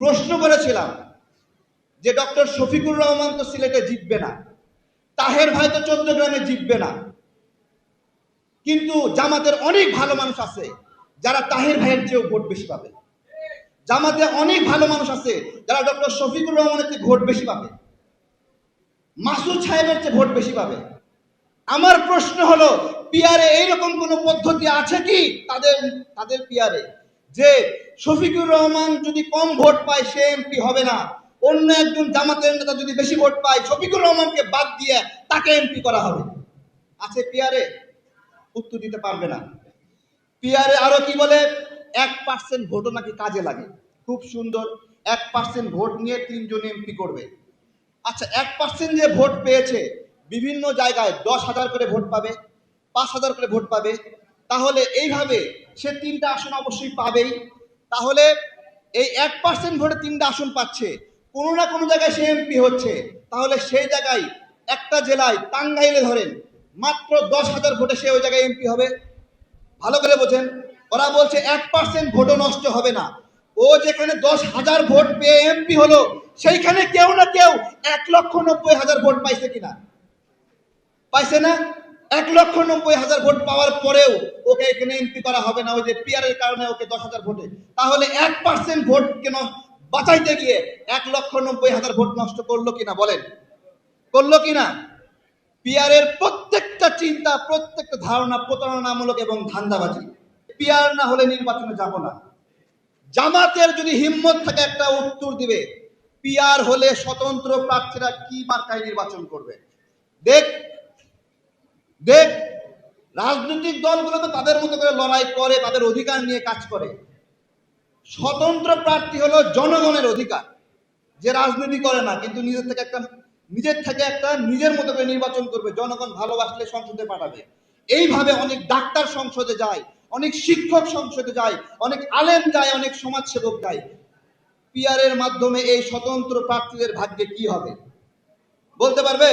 প্রশ্ন করেছিলাম যে ডক্টর শফিকুর রহমান তো সিলেটে জিতবে না, তাহের ভাই তো চট্টগ্রামে জিতবে না। কিন্তু জামাতের অনেক ভালো মানুষ আছে যারা তাহের ভাইয়ের চেয়েও ভোট বেশি পাবে। জামাতে অনেক ভালো মানুষ আছে যারা ডক্টর শফিকুর রহমানের চেয়ে ভোট বেশি পাবে। মাসুদ সাহেবের চেয়ে ভোট বেশি পাবে। আমার প্রশ্ন হলো, পিয়ারে এইরকম কোনো পদ্ধতি আছে কি? তাদের তাদের পিয়ারে। যে শফিকুর রহমান যদি কম ভোট পায়, সে এমপি হবে না। অন্য একজন জামাতের নেতা যদি বেশি ভোট পায়, শফিকুর রহমানকে বাদ দিয়ে তাকে এমপি করা হবে। আছে পিয়ারে উত্তর দিতে পারবে না। পিয়ারে আরও কি বলে? এক পার্সেন্ট ভোটও নাকি কাজে লাগে। খুব সুন্দর। এক পার্সেন্ট ভোট নিয়ে তিনজন এমপি করবে। আচ্ছা এক পার্সেন্ট যে ভোট পেয়েছে, বিভিন্ন জায়গায় দশ হাজার করে ভোট পাবে, পাঁচ হাজার করে ভোট পাবে। তাহলে এইভাবে সে তিনটা আসন অবশ্যই পাবেই। তাহলে এই এক পার্সেন্ট ভোটে তিনটা আসন পাচ্ছে। কোনো না কোনো জায়গায় সে এমপি হচ্ছে। তাহলে সেই জায়গায় একটা জেলায় টাঙ্গাইলে ধরেন, মাত্র দশ হাজার ভোটে সে ওই জায়গায় এমপি হবে। ভালো করে বোঝেন। ওরা বলছে এক পার্সেন্ট ভোটও নষ্ট হবে না। ও যেখানে দশ হাজার ভোট পেয়ে এমপি হলো, সেইখানে কেউ না কেউ এক লক্ষ নব্বই হাজার ভোট পাইছে কিনা? পাইছে না? এক লক্ষ নব্বই হাজার ভোট পাওয়ার পরেও ওকে এখানে এমপি করা হবে না, ওই যে পিয়ারের কারণে ওকে দশ হাজার ভোটে। তাহলে এক পার্সেন্ট ভোট কেন বাঁচাইতে গিয়ে এক লক্ষ নব্বই হাজার ভোট নষ্ট করল কিনা বলেন? করল কিনা? পিয়ারের প্রত্যেকটা চিন্তা, প্রত্যেকটা ধারণা প্রতারণামূলক এবং ধান্দাবাজি। পিয়ার না হলে নির্বাচনে যাব না। জামাতের যদি হিম্মত থাকে একটা উত্তর দিবে পিয়ার হলে স্বতন্ত্র প্রার্থীরা কি মার্কায় নির্বাচন করবে? দেখ দেখ, রাজনৈতিক দলগুলো তো তাদের মতো করে লড়াই করে, তাদের অধিকার নিয়ে কাজ করে। স্বতন্ত্র প্রার্থী হলো জনগণের অধিকার, যে রাজনীতি করে না, কিন্তু নিজের থেকে একটা, নিজের থেকে একটা নিজের মতো করে নির্বাচন করবে, জনগণ ভালোবাসলে সংসদে পাঠাবে। এইভাবে অনেক ডাক্তার সংসদে যায়, অনেক শিক্ষক সংসদে যায়, অনেক আলেম যায়, অনেক সমাজসেবক যায়। পিয়ারের মাধ্যমে এই স্বতন্ত্র প্রার্থীদের ভাগ্যে কি হবে? বলতে পারবে?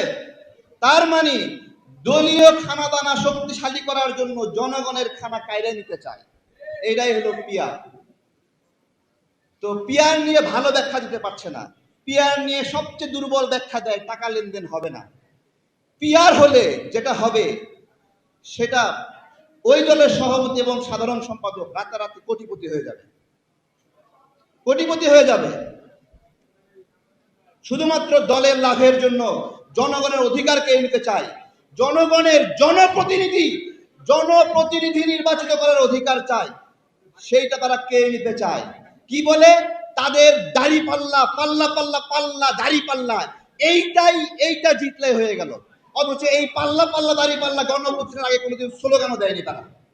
তার মানে দলীয় খানা দানা শক্তিশালী করার জন্য জনগণের খানা কায়রে নিতে চায়। এটাই হলো পিয়ার। তো পিয়ার নিয়ে ভালো ব্যাখ্যা দিতে পারছে না। পিয়ার নিয়ে সবচেয়ে দুর্বল ব্যাখ্যা দেয়, টাকা লেনদেন হবে না। পিয়ার হলে যেটা হবে, সেটা ওই দলের সভাপতি এবং সাধারণ সম্পাদক রাতারাতি কোটিপতি হয়ে যাবে। কোটিপতি হয়ে যাবে। শুধুমাত্র দলের লাভের জন্য জনগণের অধিকার কেড়ে নিতে চায় জনগণের জনপ্রতিনিধি জনপ্রতিনিধি নির্বাচিত করার অধিকার চায়, সেইটা তারা কে নিতে চায়? কি বলে? তাদের দাড়ি পাল্লা পাল্লা পাল্লা পাল্লা, দাড়ি পাল্লা। এইটাই, এইটা জিতলে হয়ে গেল। অথচ এই পাল্লা পাল্লা, দাড়ি, পাল্লা গণপ্রতিনিধির আগে কোনোদিন স্লোগানও দেয়নি তারা।